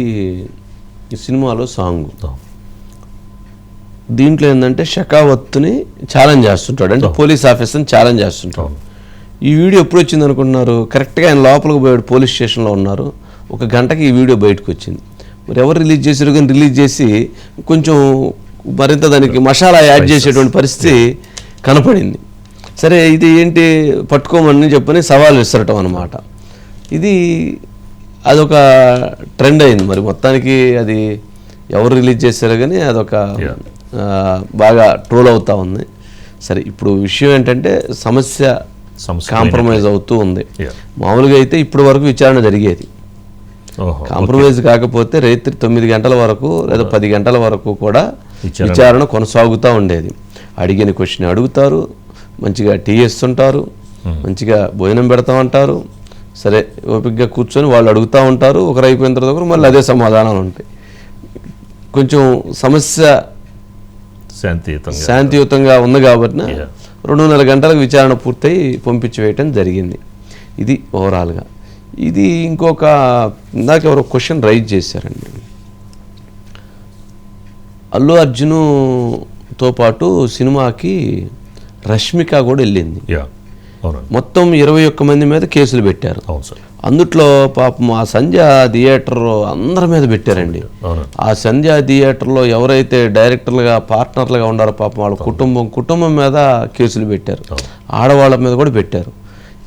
ఈ సినిమాలో సాంగ్ దీంట్లో ఏంటంటే షకావత్తుని ఛాలెంజ్ చేస్తుంటాడు. అంటే పోలీస్ ఆఫీసర్ని ఛాలెంజ్ చేస్తుంటాడు. ఈ వీడియో ఎప్పుడు వచ్చింది అనుకుంటున్నారు? కరెక్ట్గా ఆయన లోపలికి పోయాడు పోలీస్ స్టేషన్లో ఉన్నారు. ఒక గంటకి ఈ వీడియో బయటకు వచ్చింది. మరి ఎవరు రిలీజ్ చేశారు కానీ రిలీజ్ చేసి కొంచెం మరింత దానికి మసాలా యాడ్ చేసేటువంటి పరిస్థితి కనపడింది. సరే ఇది ఏంటి? పట్టుకోమని చెప్పని సవాల్ విసరటం అనమాట ఇది అదొక ట్రెండ్ అయింది మరి. మొత్తానికి అది ఎవరు రిలీజ్ చేశారో కానీ అదొక బాగా ట్రోల్ అవుతా ఉంది. సరే ఇప్పుడు విషయం ఏంటంటే సమస్య కాంప్రమైజ్ అవుతూ ఉంది. మామూలుగా అయితే ఇప్పటి వరకు విచారణ జరిగేది. కాంప్రమైజ్ కాకపోతే రాత్రి తొమ్మిది గంటల వరకు లేదా పది గంటల వరకు కూడా విచారణ. కొనసాగుతూ ఉండేది. అడిగిన క్వశ్చన్ అడుగుతారు మంచిగా టీ ఇస్తుంటారు మంచిగా భోజనం పెడతా ఉంటారు సరే ఓపికగా కూర్చొని వాళ్ళు అడుగుతూ ఉంటారు ఒకరు అయిపోయిన తర్వాత ఒకరు మళ్ళీ అదే సమాధానాలు ఉంటాయి. కొంచెం సమస్య శాంతియుతంగా. శాంతియుతంగా ఉంది కాబట్టి. రెండున్నర గంటలకు విచారణ పూర్తయి పంపించి వేయటం జరిగింది. ఇది ఓవరాల్గా. ఇది ఇంకొక ఇందాక ఎవరో క్వశ్చన్ రైజ్ చేశారండి. అల్లు అర్జునుతో పాటు సినిమాకి రష్మిక కూడా వెళ్ళింది. మొత్తం ఇరవై ఒక్క మంది మీద కేసులు పెట్టారు. అందుట్లో పాపం ఆ సంధ్య థియేటర్ అందరి మీద పెట్టారండి. ఆ సంధ్య థియేటర్లో ఎవరైతే డైరెక్టర్లుగా పార్ట్నర్లుగా ఉన్నారో పాపం వాళ్ళ కుటుంబం కుటుంబం మీద కేసులు పెట్టారు. ఆడవాళ్ళ మీద కూడా పెట్టారు.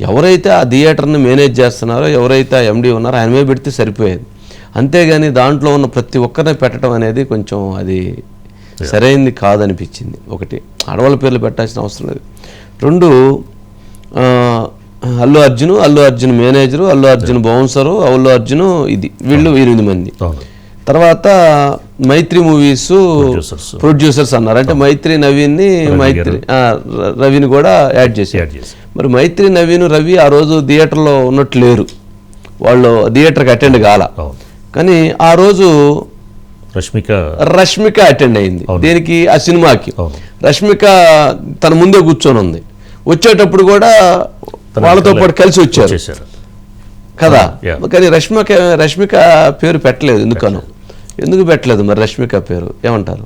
ఎవరైతే ఆ థియేటర్ని మేనేజ్ చేస్తున్నారో ఎవరైతే ఆ ఎండి ఉన్నారో ఆయన మీద పెడితే సరిపోయేది. అంతేగాని దాంట్లో ఉన్న ప్రతి ఒక్కరిని పెట్టడం అనేది కొంచెం అది సరైనది కాదనిపించింది. ఒకటి ఆడవాళ్ళ పేర్లు పెట్టాల్సిన అవసరం లేదు. రెండు అల్లు అర్జున్ అల్లు అర్జున్ మేనేజరు అల్లు అర్జున్ బౌన్సరు అల్లు అర్జున్ ఇది వీళ్ళు ఎనిమిది మంది. తర్వాత మైత్రి మూవీస్. ప్రొడ్యూసర్స్ అన్నారు. అంటే మైత్రి నవీన్ని మైత్రి రవిని కూడా యాడ్ చేసి మరి మైత్రి నవీన్ రవి ఆ రోజు థియేటర్లో ఉన్నట్టు లేరు వాళ్ళు థియేటర్కి అటెండ్ కాల. కానీ ఆ రోజు రష్మిక రష్మిక అటెండ్ అయింది. దేనికి? ఆ సినిమాకి. రష్మిక తన ముందే కూర్చొని ఉంది వచ్చేటప్పుడు కూడా వాళ్ళతో పాటు కలిసి వచ్చారు. కదా. కానీ రష్మిక రష్మిక పేరు పెట్టలేదు ఎందుకను. ఎందుకు పెట్టలేదు మరి రష్మిక పేరు? ఏమంటారు?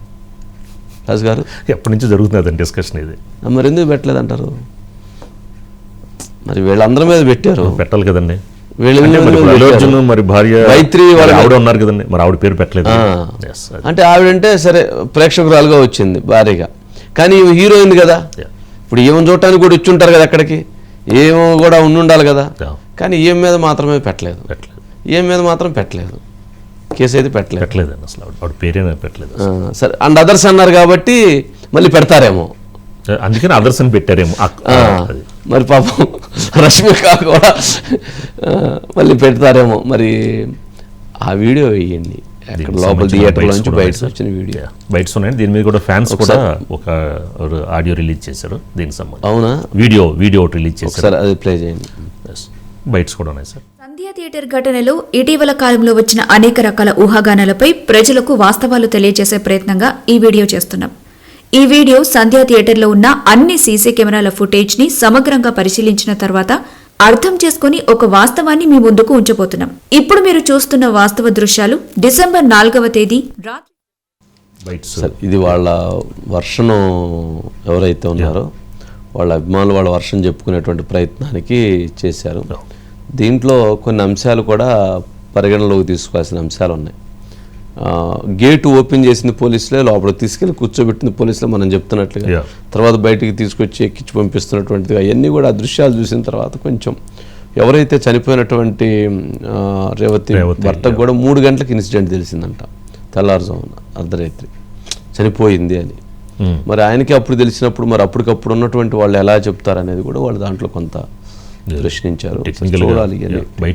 రాజు గారు? ఎప్పటి నుంచి జరుగుతున్నది డిస్కషన్ ఇది? మరి ఎందుకు పెట్టలేదు అంటారు మరి వీళ్ళందరి మీద పెట్టారు. పెట్టాలి కదండి. మరి భార్య మైత్రి వాళ్ళ ఆవిడ ఉన్నారు కదండి. మరి ఆవిడ పేరు పెట్టలేదు. అంటే ఆవిడంటే సరే ప్రేక్షకురాలుగా వచ్చింది భారీగా. కానీ హీరోయిన్ కదా. ఇప్పుడు ఈమెను చూడటానికి కూడా వచ్చి ఉంటారు కదా అక్కడికి? ఏమో కూడా ఉండి ఉండాలి కదా. కానీ ఈమె మీద మాత్రమే పెట్టలేదు. పెట్టలేదు. ఈమె మీద మాత్రం పెట్టలేదు. కేసు అయితే పెట్టలేదు. పెట్టలేదండి అసలు. ఆవిడ ఆవిడ పేరే పెట్టలేదు సరే. అండ్ అదర్స్ అన్నారు కాబట్టి మళ్ళీ పెడతారేమో. అందుకని అదర్స్ అని పెట్టారేమో. మరి పాపం రష్మిక కూడా మళ్ళీ పెడతారేమో. మరి ఆ వీడియో వేయండి. లోపల థియేటర్ నుంచి కూడా బయట వచ్చిన వీడియో Yeah. బైట్స్ ఉన్నాయి. దీని మీద కూడా ఫ్యాన్స్ కూడా ఒక ఆడియో రిలీజ్ చేశారు. దీనికి సంబంధించి. అవునా? వీడియో వీడియో ఒకటి రిలీజ్ చేశారు. అది ప్లే చేయండి. బైట్స్ కూడా ఉన్నాయి సార్ సంధ్యా థియేటర్ ఘటనలో ఇటీవల కాలంలో వచ్చిన అనేక రకాల ఊహాగానాలపై ప్రజలకు వాస్తవాలు తెలియజేసే ప్రయత్నంగా ఈ వీడియో చేస్తున్నాం. ఈ వీడియో సంధ్యా థియేటర్లో ఉన్న అన్ని సీసీ కెమెరాల ఫుటేజ్ని సమగ్రంగా పరిశీలించిన తర్వాత అర్థం చేసుకుని ఒక వాస్తవాన్ని మీ ముందుకు ఉంచబోతున్నాం. ఇప్పుడు మీరు చూస్తున్న వాస్తవ దృశ్యాలు డిసెంబర్ నాలుగవ తేదీ రాత్రి ఇది వాళ్ళ వర్షను ఎవరైతే ఉన్నారో వాళ్ళ అభిమానులు వాళ్ళ వర్షం చెప్పుకునేటువంటి ప్రయత్నానికి చేశారు. దీంట్లో కొన్ని అంశాలు కూడా పరిగణలోకి తీసుకోవాల్సిన అంశాలు ఉన్నాయి. గేటు ఓపెన్ చేసింది పోలీసులే లోపల తీసుకెళ్ళి కూర్చోబెట్టింది పోలీసులే మనం చెప్తున్నట్లుగా. తర్వాత బయటికి తీసుకొచ్చి ఎక్కించి పంపిస్తున్నటువంటిది అవన్నీ కూడా ఆ దృశ్యాలు చూసిన తర్వాత కొంచెం ఎవరైతే చనిపోయినటువంటి రేవతి భర్తకు కూడా మూడు గంటలకు ఇన్సిడెంట్ తెలిసిందంట. తెల్లారుజామున అర్ధరాత్రి. చనిపోయింది అని. Hmm. మరి ఆయనకి అప్పుడు తెలిసినప్పుడు మరి అప్పటికప్పుడు ఉన్నటువంటి వాళ్ళు ఎలా చెప్తారు అనేది కూడా వాళ్ళు దాంట్లో కొంత ప్రశ్నించారు. చూడాలి